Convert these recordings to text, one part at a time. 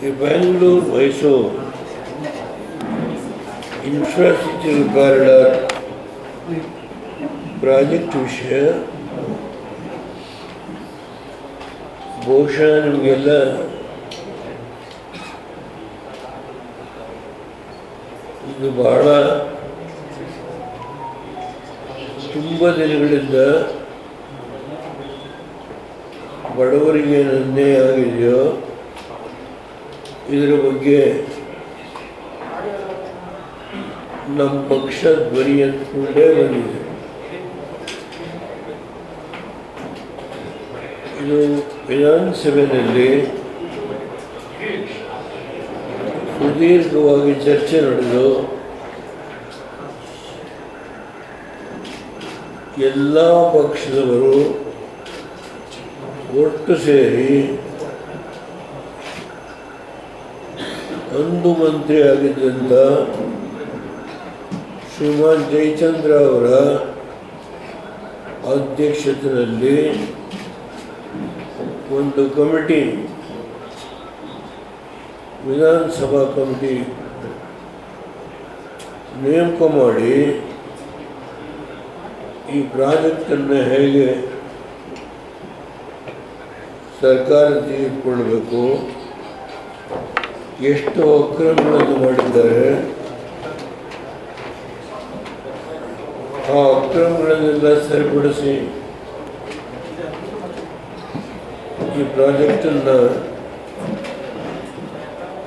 ಈ Bengaluru, Mysuru. Infrastructure corridor project ವಿಷಯ ಬಹುಶಃ ನಿಮಗೆಲ್ಲ ಇದು ಬಹಳ ತುಂಬ ದಿನಗಳಿಂದ ಬಡವರಿಗೆ ಅನ್ಯಾಯ ಆಗಿದೆಯೋ ಇದರ ಬಗ್ಗೆ ನಮ್ಮ ಪಕ್ಷ ಧ್ವನಿ ಅಂದ್ಕೊಂಡೇ ಬಂದಿದೆ. ಇದು ವಿಧಾನಸಭೆಯಲ್ಲಿ ಸುದೀರ್ಘವಾಗಿ ಚರ್ಚೆ ನಡೆದು ಎಲ್ಲ ಪಕ್ಷದವರು ಒಟ್ಟು ಸೇರಿ ಅಂದು ಮಂತ್ರಿ ಆಗಿದ್ದಂಥ ಶ್ರೀಮಾನ್ ಜಯಚಂದ್ರ ಅವರ ಅಧ್ಯಕ್ಷತೆಯಲ್ಲಿ ಒಂದು ಕಮಿಟಿ, ವಿಧಾನಸಭಾ ಕಮಿಟಿ ನೇಮಕ ಮಾಡಿ ಈ ಪ್ರಾಜೆಕ್ಟನ್ನು ಹೇಗೆ ಸರ್ಕಾರ ತೆಗೆದುಕೊಳ್ಬೇಕು ಎಷ್ಟು ಅಕ್ರಮಗಳನ್ನು ಮಾಡಿದ್ದಾರೆ. ಆ ಅಕ್ರಮಗಳನ್ನೆಲ್ಲ ಸರಿಪಡಿಸಿ ಈ ಪ್ರಾಜೆಕ್ಟನ್ನು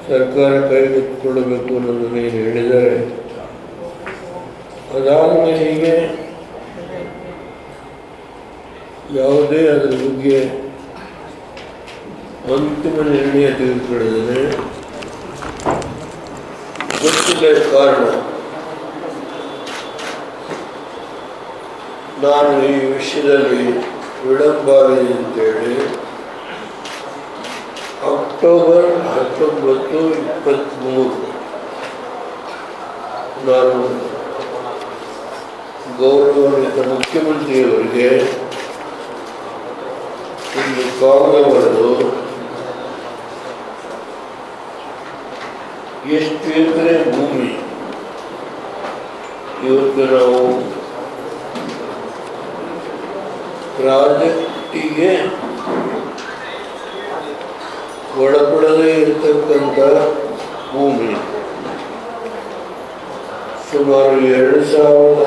ಸರ್ಕಾರ ಕೈಗೆತ್ತಿಕೊಳ್ಳಬೇಕು ಅನ್ನೋದನ್ನು ಏನು ಹೇಳಿದ್ದಾರೆ. ಅದಾದಮೇಲೆ ಹೀಗೆ ಯಾವುದೇ ಅದರ ಬಗ್ಗೆ ಅಂತಿಮ ನಿರ್ಣಯ ತೆಗೆದುಕೊಳ್ಳದೇ ಗೊತ್ತಿಲ್ಲ ಕಾರಣ ನಾನು ಈ ವಿಷಯದಲ್ಲಿ ವಿಳಂಬ ಆಗಿದೆ ಅಂತೇಳಿ ಅಕ್ಟೋಬರ್ ಹತ್ತೊಂಬತ್ತು ಇಪ್ಪತ್ತ್ಮೂರು ನಾನು ಗೌರವಾನ್ವಿತ ಮುಖ್ಯಮಂತ್ರಿಯವರಿಗೆ ಇಲ್ಲಿ ಕಾಗದ ಬರೆದು ಎಷ್ಟು ಎಕರೆ ಭೂಮಿ ಇವತ್ತು ನಾವು ಪ್ರಾಜೆಕ್ಟಿಗೆ ಒಳಪಡದೇ ಇರತಕ್ಕಂಥ ಭೂಮಿ ಸುಮಾರು ಎರಡು ಸಾವಿರದ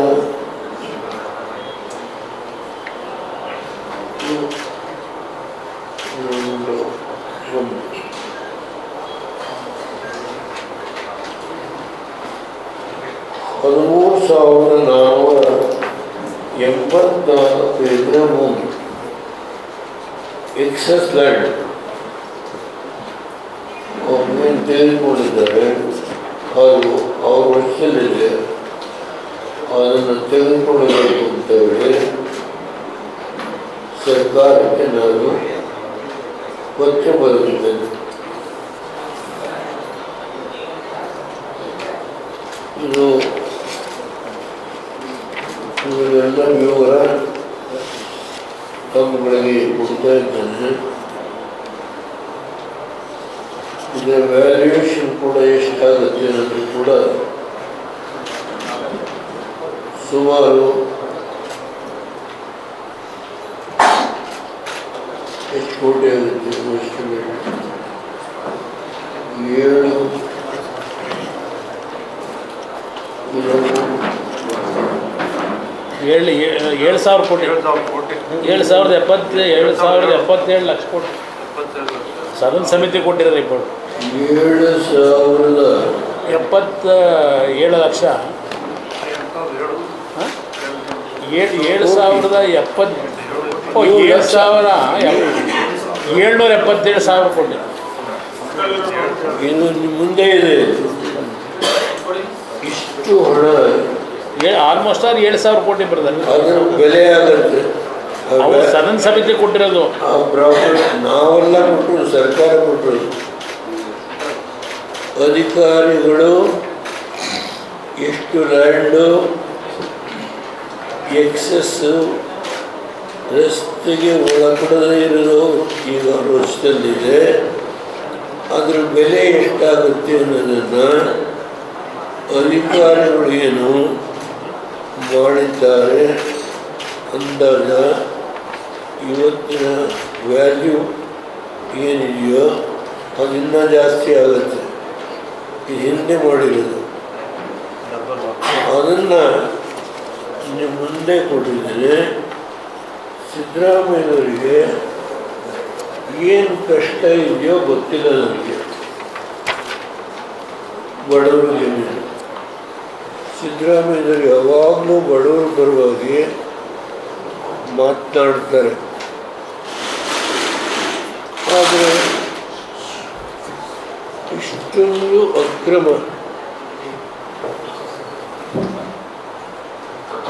ಒಂದು ಒಂದು ಹದಿಮೂರು ಸಾವಿರದ ನಾನ್ನೂರ ಎಂಬತ್ನಾಲ್ಕು ಎಕರೆ ಭೂಮಿ ಎಕ್ಸಸ್ ಲ್ಯಾಂಡ್ ಒಬ್ಬನೇನು ತೆಗೆದುಕೊಂಡಿದ್ದಾರೆ ಅದು ಅವ್ರ ವರ್ಷದಲ್ಲಿದೆ ಅದನ್ನು ತೆಗೆದುಕೊಳ್ಳಬೇಕು ಅಂತ ಹೇಳಿ ಸರ್ಕಾರಕ್ಕೆ ನಾನು ಪತ್ರ ಬರೆದಿದ್ದೇನೆ ಇದು ಇದೆಲ್ಲ ತಮ್ಮಗಳಿಗೆ ಕೊಡ್ತಾ ಇದ್ದೇನೆ. ಇದರ ವ್ಯಾಲ್ಯೂಯೇಷನ್ ಕೂಡ ಎಷ್ಟಾಗುತ್ತೆ ಅನ್ನೋದು ಕೂಡ ಸುಮಾರು ಎಷ್ಟು ಕೋಟಿ ಆಗುತ್ತೆ ಎಸ್ಟಿಮೇಟ್ ಏಳು ಏಳು ಏಳು ಸಾವಿರ ಕೋಟಿ. ಏಳು ಸಾವಿರದ ಎಪ್ಪತ್ತು ಏಳು ಸಾವಿರದ ಎಪ್ಪತ್ತೇಳು ಲಕ್ಷ ಕೋಟಿ. ಸದನ ಸಮಿತಿ ಕೊಟ್ಟಿರೋ ರಿಪೋರ್ಟ್ ಏಳು ಸಾವಿರದ ಎಪ್ಪತ್ತ ಏಳು ಲಕ್ಷ. ಹ? ಏಳು ಏಳು ಸಾವಿರದ ಎಪ್ಪತ್ತು ಓ ಏಳು ಸಾವಿರ. ಏಳ್ನೂರ ಎಪ್ಪತ್ತೇಳು ಸಾವಿರ ಕೋಟಿ. ಇನ್ನು ನಿಮ್ಮ ಮುಂದೆ ಇದೆ. ಇಷ್ಟು ಹಣ ಆಲ್ಮೋಸ್ಟ್ ಆಲ್ ಏಳು ಸಾವಿರ ಕೋಟಿ ಬರ್ತದೆ ಅದರ ಬೆಲೆ ಆಗುತ್ತೆ ಆ ಅವ್ರು ಸದನ ಸಮಿತಿ ಕೊಟ್ಟಿರೋದು. ಆ ಬ್ರಾಹ್ಮಣ ನಾವೆಲ್ಲ ಕೊಟ್ಟರು ಸರ್ಕಾರ ಕೊಟ್ಟರು. ಅಧಿಕಾರಿಗಳು ಎಷ್ಟು ಲ್ಯಾಂಡು ಎಕ್ಸಸ್ಸು ರಸ್ತೆಗೆ ಒಳಪಡದೇ ಇರೋದು ಈಗ ವರ್ಷದಲ್ಲಿದೆ ಬೆಲೆ ಎಷ್ಟಾಗುತ್ತೆ ಅನ್ನೋದನ್ನು ಅಧಿಕಾರಿಗಳು ಏನು ಮಾಡಿದ್ದಾರೆ ಅಂದಾಗ ಇವತ್ತಿನ ವ್ಯಾಲ್ಯೂ ಏನಿದೆಯೋ ಅದು ಇನ್ನೂ ಜಾಸ್ತಿ ಆಗುತ್ತೆ. ಹಿಂದೆ ಮಾಡಿರೋದು. ಅದನ್ನು ನಿಮ್ಮ ಮುಂದೆ ಕೊಟ್ಟಿದ್ದೇನೆ ಸಿದ್ದರಾಮಯ್ಯನವರಿಗೆ ಏನು ಕಷ್ಟ ಇದೆಯೋ ಗೊತ್ತಿಲ್ಲ ನನಗೆ. ಬಡವರಿಗೆ ಸಿದ್ದರಾಮಯ್ಯನವರು ಯಾವಾಗಲೂ ಬಡವರು ಪರವಾಗಿ ಮಾತನಾಡ್ತಾರೆ ಆದರೆ ಇಷ್ಟೊಂದು ಅಕ್ರಮ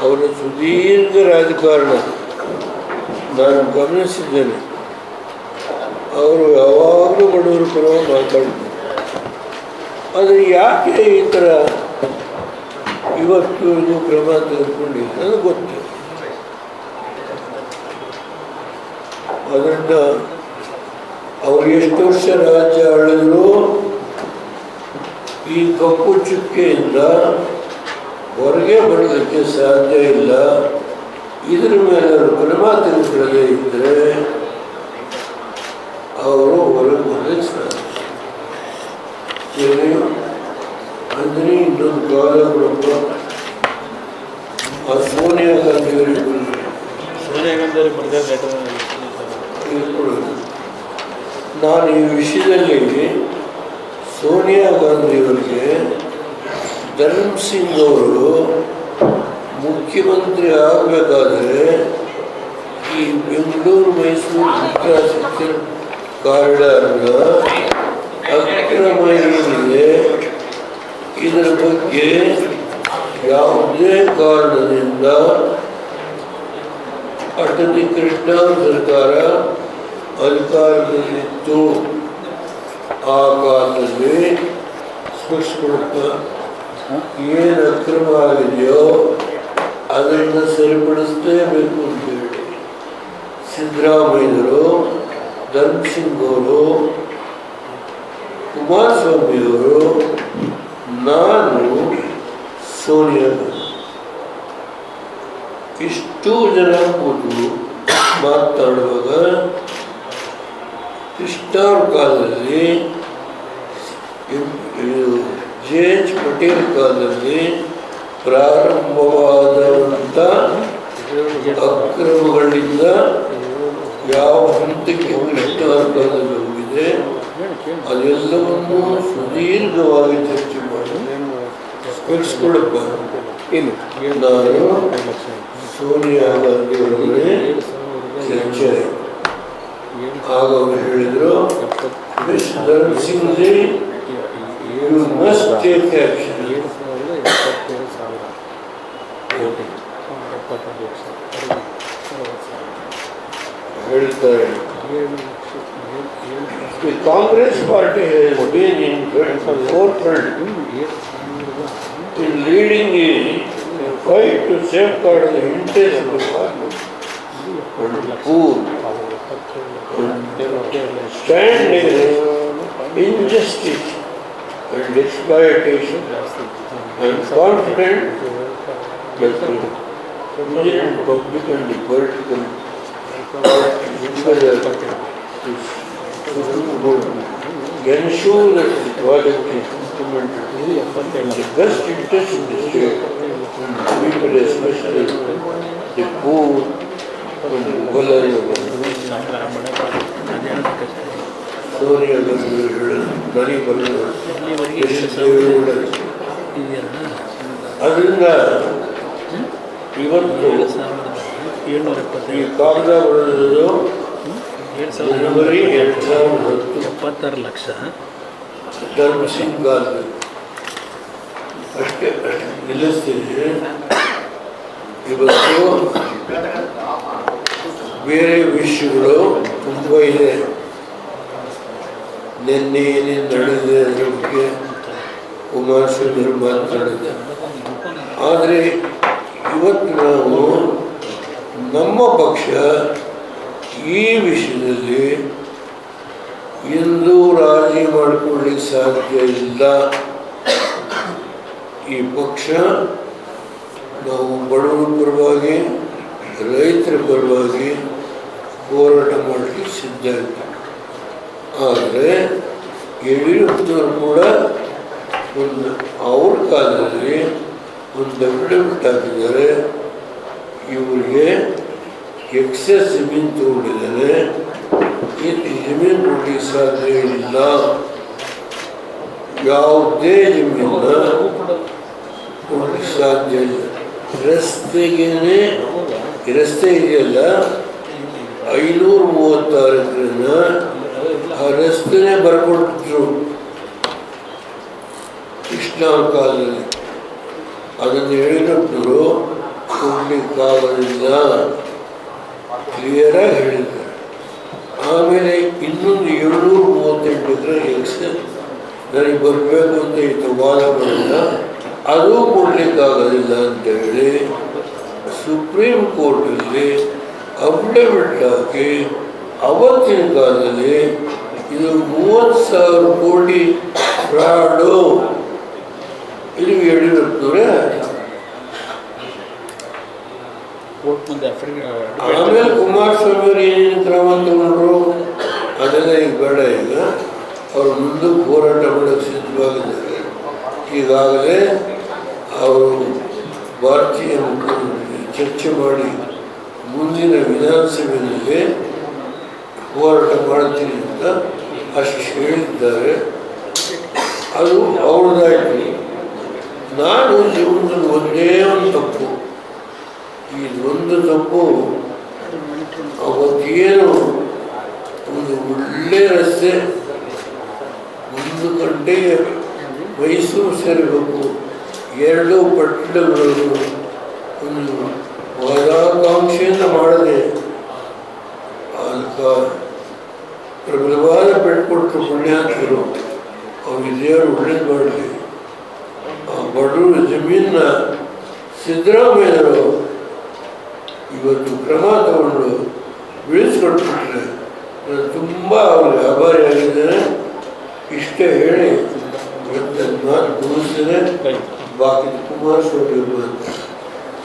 ಅವರ ಸುದೀರ್ಘ ರಾಜಕಾರಣ. ನಾನು ಗಮನಿಸಿದ್ದೇನೆ. ಅವರು ಯಾವಾಗಲೂ ಬಡವರು ಪರವಾಗಿ ಮಾತಾಡ್ತಾರೆ. ಆದರೆ ಯಾಕೆ ಈ ಥರ ಇವತ್ತು ಇದು ಕ್ರಮ ತೆಗೆದುಕೊಂಡು ನನಗೆ ಗೊತ್ತು. ಅದರಿಂದ ಅವರು ಎಷ್ಟು ವರ್ಷ ರಾಜ್ಯ ಆಳಿದ್ರು ಈ ಕಪ್ಪು ಚುಕ್ಕೆಯಿಂದ ಹೊರಗೆ ಬರೋದಕ್ಕೆ ಸಾಧ್ಯ ಇಲ್ಲ. ಇದ್ರ ಮೇಲೆ ಅವರು ಕ್ರಮ ತೆಗೆದುಕೊಳ್ಳದೆ ಇದ್ದರೆ ಅವರು ಹೊರಗೆ ಬರೋದಕ್ಕೆ ಸಾಧ್ಯ ಏನು ಅಂದರೆ ಇನ್ನೊಂದು ಕಾಲ ಕೊಡಪ್ಪ ಆ ಸೋನಿಯಾ ಗಾಂಧಿ ಅವರಿಗೆ ಸೋನಿಯಾ ಗಾಂಧಿ ಅವ್ರಿಗೆ ಬರ್ತಾರೆ ಲೆಟರ್ ನಾನು ಈ ವಿಷಯದಲ್ಲಿ ಸೋನಿಯಾ ಗಾಂಧಿಯವರಿಗೆ ಧರ್ಮ್ ಸಿಂಗ್ ಅವರು ಮುಖ್ಯಮಂತ್ರಿ ಆಗಬೇಕಾದ್ರೆ ಈ ಬೆಂಗಳೂರು ಮೈಸೂರು ಇನ್ಫ್ರಾಸ್ಟ್ರಕ್ಚರ್ ಕಾರಿಡಾರ್ನ ಅಕ್ರಮ ಏನಿದೆ ಇದರ ಬಗ್ಗೆ ಯಾವುದೇ ಕಾರಣದಿಂದ ಅಟಲಿ ಕೃಷ್ಣ ಸರ್ಕಾರ ಅಧಿಕಾರದಲ್ಲಿತ್ತು. ಆ ಕಾಲದಲ್ಲಿ ಸ್ಪಷ್ಟಪಡುತ್ತ ಏನು ಅಕ್ರಮ ಆಗಿದೆಯೋ ಅದನ್ನು ಸರಿಪಡಿಸಲೇಬೇಕು ಅಂತೇಳಿ ಸಿದ್ದರಾಮಯ್ಯರು ಧರ್ಮ್ ಸಿಂಗ್ ಅವರು ಕುಮಾರಸ್ವಾಮಿಯವರು, ನಾನು ಸೋನಿಯಾ ಇಷ್ಟು ಜನ ಕೂತು ಮಾತನಾಡುವಾಗ ಕೃಷ್ಣವ್ರ ಕಾಲದಲ್ಲಿ ಜೆ. ಎಚ್. ಪಟೇಲ್ ಕಾಲದಲ್ಲಿ ಪ್ರಾರಂಭವಾದಂಥ ಅಕ್ರಮಗಳಿಂದ ಯಾವ ಹಂತಕ್ಕೆ ಕೃಷ್ಣವ್ರ ಕಾಲದಲ್ಲಿ ಹೋಗಿದೆ ಅದೆಲ್ಲವನ್ನು ಸುದೀರ್ಘವಾಗಿ ಚರ್ಚೆ ಮಾಡಿ ಸ್ಮರಿಸ್ಕೊಳಪ್ಪ ಏನು ನಾನು ಸೋನಿಯಾ ಗಾಂಧಿಯವರೊಡನೆ ಚರ್ಚೆ ಆಗ ಅವರು ಹೇಳಿದರು miss Dharm Singh ji you must take action ಏಳು ಸಾವಿರದ ಎಪ್ಪತ್ತೇಳು ಸಾವಿರ ಕೋಟಿ ಎಪ್ಪತ್ತೈದು ಲಕ್ಷ ಅರವತ್ತು ಸಾವಿರ ಹೇಳ್ತಾರೆ ಏಳು ಲಕ್ಷ ಏಳು ಏಳು lakh The Congress party has been in forefront ಇನ್ನು ಏಳು ಸಾವಿರದ in leading a fight to safeguard the interests of the farmer and poor. And in injustice and disquietation and confident that the Indian public and the political can ensure that the project is implemented in the best interest of the state people especially the poor ಅದರಿಂದ ಇವತ್ತು ಈ ಕಾಗದ ಸಾವಿರದ ಜನವರಿ ಎರಡು ಸಾವಿರದ ಹತ್ತು. ಎಪ್ಪತ್ತಾರು ಲಕ್ಷ. ಧರ್ಮ ಸಿಂಗ್ ಗಾಂಧಿ ಅಷ್ಟೇ ನಿಲ್ಲಿಸ್ತೀನಿ. ಇವತ್ತು ಬೇರೆ ವಿಷಯಗಳು ತುಂಬ ಇದೆ. ನಿನ್ನೆ ಏನೇನು ನಡೆದಿದೆ ಅದರ ಬಗ್ಗೆ ಕುಮಾರಸ್ವಾಮಿ ಮಾತನಾಡಿದೆ ಆದರೆ ಇವತ್ತು ನಾವು ನಮ್ಮ ಪಕ್ಷ ಈ ವಿಷಯದಲ್ಲಿ ಎಂದೂ ರಾಜಿ ಮಾಡಿಕೊಳ್ಳಿಕ್ಕೆ ಸಾಧ್ಯ ಇಲ್ಲ. ಈ ಪಕ್ಷ ನಾವು ಬಡವರ ಪರವಾಗಿ, ರೈತರ ಪರವಾಗಿ ಹೋರಾಟ ಮಾಡಲಿಕ್ಕೆ ಸಿದ್ಧ ಇದ್ದೀವಿ ಆದರೆ ಯಡಿಯೂರಪ್ಪನವರು ಕೂಡ ಒಂದು ಅವ್ರ ಕಾಲದಲ್ಲಿ ಒಂದು ಅಫಿಡವಿಟ್ ಹಾಕಿದ್ದಾರೆ ಇವರಿಗೆ ಎಕ್ಸೆಸ್ ಜಮೀನು ತಗೊಂಡಿದ್ದಾರೆ. ಇಲ್ಲಿ ಜಮೀನು ಕೊಡಲಿಕ್ಕೆ ಸಾಧ್ಯ ಇಲ್ಲ. ಯಾವುದೇ ಜಮೀನ ಕೊಡಲಿಕ್ಕೆ ಸಾಧ್ಯ ಇಲ್ಲ. ರಸ್ತೆಗೇನೆ, ರಸ್ತೆ ಇದೆಯಲ್ಲ ಐನೂರ ಮೂವತ್ತಾರು ಎಕರೆನ ಆ ರಸ್ತೆನೇ ಬರ್ಕೊಟ್ರು ಕೃಷ್ಣ ಕಾಲದಲ್ಲಿ. ಅದನ್ನು ಹೇಳಿದವರು ಕೊಡಲಿಕ್ಕಾಗಲಿಲ್ಲ ಕ್ಲಿಯರಾಗಿ ಹೇಳಿದ್ದಾರೆ ಆಮೇಲೆ ಇನ್ನೊಂದು ಏಳ್ನೂರ ಮೂವತ್ತೆಂಟು ಎಕರೆ ಎಕ್ಸ್ ನನಗೆ ಬರಬೇಕು ಅಂತ ಇತ್ತು ವಾದ ಮಾಡಿಲ್ಲ ಅದು ಕೊಡಲಿಕ್ಕಾಗಲಿಲ್ಲ ಅಂತ ಹೇಳಿ ಸುಪ್ರೀಂ ಕೋರ್ಟಲ್ಲಿ ಅಫಿಡವಿಟ್ ಹಾಕಿ ಅವತ್ತಿನ ಕಾಲದಲ್ಲಿ ಇದು ಮೂವತ್ತು ಸಾವಿರ ಕೋಟಿ ಫ್ರಾಡು ಇದು ಯಡಿಯೂರಪ್ಪನವರೇ ಆಮೇಲೆ ಕುಮಾರಸ್ವಾಮಿ ಅವರು ಏನೇನು ಕ್ರಮ ತಗೊಂಡ್ರು? ಅದೆಲ್ಲ ಈಗ ಬೇಡ ಈಗ. ಅವರು ಮುಂದೆ ಹೋರಾಟ ಮಾಡೋಕ್ಕೆ ಸಿದ್ಧವಾಗಿದ್ದಾರೆ. ಈಗಾಗಲೇ ಅವರು ಭಾರತೀಯ ಚರ್ಚೆ ಮಾಡಿ ಮುಂದಿನ ವಿಧಾನಸಭೆಯಲ್ಲಿ ಹೋರಾಟ ಮಾಡ್ತೀನಿ ಅಂತ ಅಷ್ಟು ಹೇಳಿದ್ದಾರೆ. ಅದು ಅವ್ರದಾಗಿ ನಾನು ಜೀವನದ ಒಂದೇ ಒಂದು ತಪ್ಪು. ಈ ಒಂದು ತಪ್ಪು ಅವತ್ತೇನು ಒಂದು ಒಳ್ಳೆ ರಸ್ತೆ, ಒಂದು ಗಂಟೆಗೆ ಮೈಸೂರು ಸೇರಬೇಕು. ಎರಡು ಪಟ್ಟಣಗಳು ಒಂದು ಮಹದಾಕಾಂಕ್ಷೆಯಿಂದ ಮಾಡದೆ ಪ್ರಬಲವಾದ ಬೆಳ್ಕೊಟ್ರು ಪುಣ್ಯಾತ್ಮರು ಅವ್ರಿಗೆ ದೇವರು ಒಳ್ಳೇದು ಮಾಡಲಿ. ಆ ಬಡವರು ಜಮೀನ ಸಿದ್ದರಾಮಯ್ಯರು ಇವತ್ತು ಕ್ರಮ ತಗೊಂಡು ಬೆಳೆಸ್ಕೊಟ್ಬಿಟ್ರೆ ನಾನು ತುಂಬ ಅವ್ರಿಗೆ ಆಭಾರಿಯಾಗಿದ್ದೇನೆ ಇಷ್ಟೇ ಹೇಳಿ ಇವತ್ತು ನಾನು ಮಾತು ಮುಗಿಸ್ತೇನೆ ಬಾಕಿ ಕುಮಾರಸ್ವಾಮಿ